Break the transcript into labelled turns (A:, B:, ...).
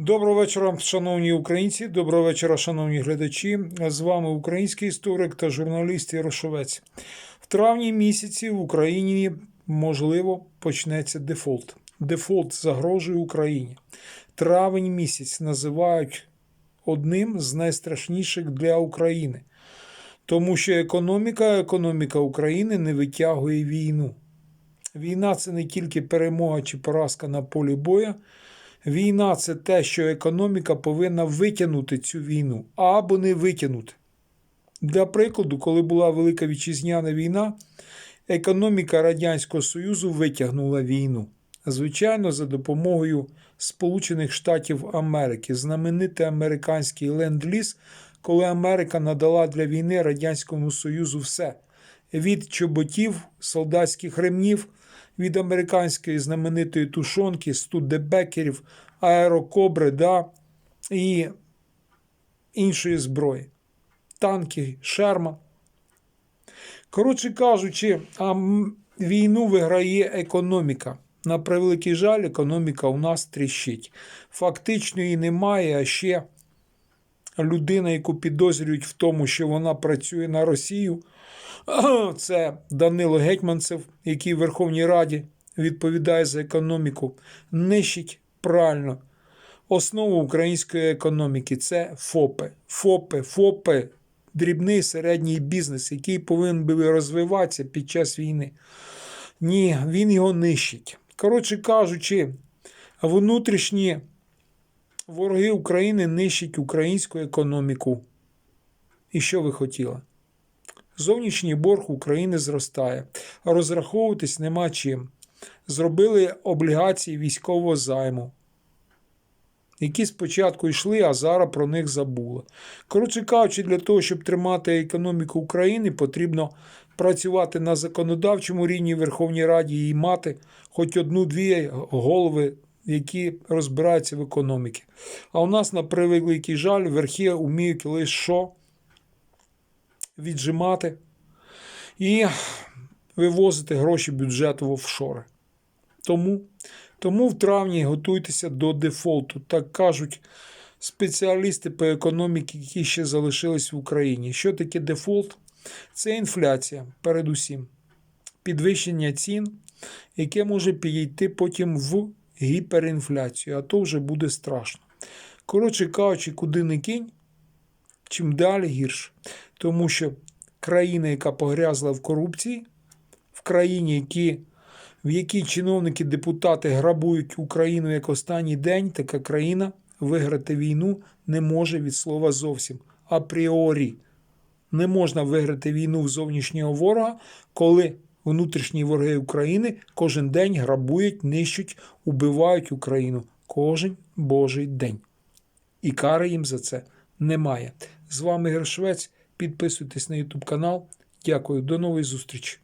A: Доброго вечора, шановні українці. Доброго вечора, шановні глядачі. З вами український історик та журналіст Ярошовець. В травні місяці в Україні можливо почнеться дефолт. Дефолт загрожує Україні. Травень місяць називають одним з найстрашніших для України, тому що економіка, економіка України не витягує війну. Війна це не тільки перемога чи поразка на полі бою. Війна це те, що економіка повинна витягнути цю війну або не витягнути. Для прикладу, коли була Велика Вітчизняна війна, економіка Радянського Союзу витягнула війну. Звичайно, за допомогою Сполучених Штатів Америки, знаменитий американський ленд-ліз, коли Америка надала для війни Радянському Союзу все: від чоботів, солдатських ремнів від американської знаменитої тушонки, студебекерів, аерокобри да, і іншої зброї. Танки, шерма. Коротше кажучи, а війну виграє економіка. На превеликий жаль, економіка у нас тріщить. Фактично її немає, а ще людина, яку підозрюють в тому, що вона працює на Росію, це Данило Гетьманцев, який в Верховній Раді відповідає за економіку, нищить правильно. Основу української економіки це ФОПи. ФОПи, ФОПи, дрібний середній бізнес, який повинен би розвиватися під час війни. Ні, він його нищить. Коротше кажучи, внутрішні вороги України нищать українську економіку. І що ви хотіли? Зовнішній борг України зростає, а розраховуватись нема чим. Зробили облігації військового займу, які спочатку йшли, а зараз про них забули. Коротше кажучи, для того, щоб тримати економіку України, потрібно працювати на законодавчому рівні Верховній Раді і мати хоч одну-дві голови, які розбираються в економіці. А у нас, на превеликий жаль, верхи вміють лише що? віджимати і вивозити гроші бюджету в офшори. Тому, тому в травні готуйтеся до дефолту, так кажуть спеціалісти по економіці, які ще залишились в Україні. Що таке дефолт? Це інфляція, передусім, підвищення цін, яке може підійти потім в гіперінфляцію, а то вже буде страшно. Коротше кажучи, куди не кинь, чим далі гірше. Тому що країна, яка погрязла в корупції, в країні, які, в якій чиновники, депутати грабують Україну як останній день, така країна виграти війну не може від слова зовсім. Апріорі. Не можна виграти війну в зовнішнього ворога, коли внутрішні вороги України кожен день грабують, нищуть, убивають Україну. Кожен божий день. І кари їм за це немає. З вами Гершвець. Підписуйтесь на YouTube канал. Дякую, до нової зустрічі.